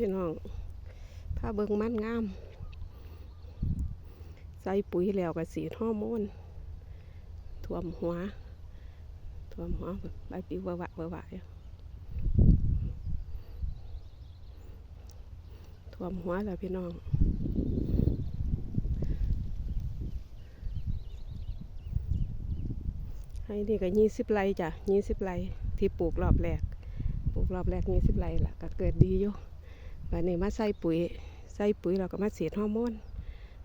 พี่น้องผ้าเบิงมันงาม ใส่ปุ๋ยแล้วก็สีดฮอร์โมนท่วมหัวท่วมหัวใบปลิวเบวะบวะท่วมหัวแล้วพี่น้องให้นี่ก็ยี่สิบไรจ้ะยี่สิบไรที่ปลูกรอบแรก ปลูกรอบแรกยี่สิบไรล่ะ ก็เกิดดีอยู่ วันนี้มาใส่ปุ๋ย ใส่ปุ๋ยเราก็มาเสียดฮอร์โมน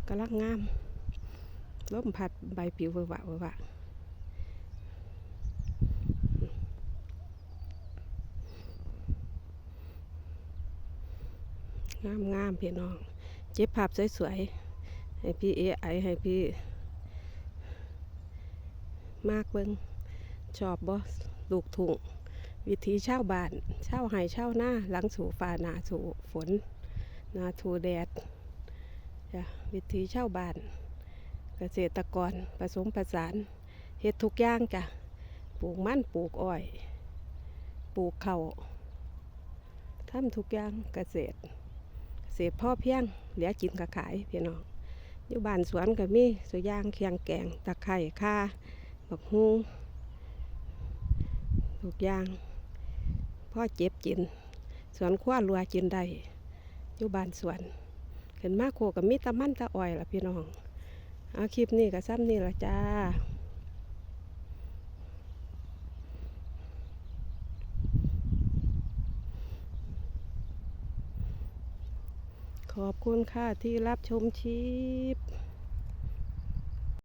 กำลังงามลมพัดใบปิวเบาวะเบาวะงามงามพี่น้อง เจ็บภาพสวยๆ ให้พี่เอไอให้พี่ มากเบิงชอบบ่ลูกถุง วิธีเช่าบ้านเช่าวไห้เช่าหน้าหลังสู่ฟ้าหนาสู่ฝนนาถูแดดจ้ะวิธีเช่าบ้าน เกษตรกรผสมผสานเฮ็ดทุกอย่างจ้ะปลูกมันปลูกอ้อย ปลูกเขาวทำทุกอย่างเกษตร เกษตรพ่อเพียงเหลือกินก็ขายพี่น้องอยู่บ้านสวนก็มีสุย่างเคียงแกงตะไคร่ข่าบักฮุงทุกอย่าง พ่อเจ็บจิน สวนคว้ารัวจินได้อยู่บ้านสวนเห็นมาโคกับมีแตะมันตะอ้อยล่ะพี่น้อง เอาคลิปนี้กับซ้ำนี่ละจ้าขอบคุณค่ะที่รับชมชิป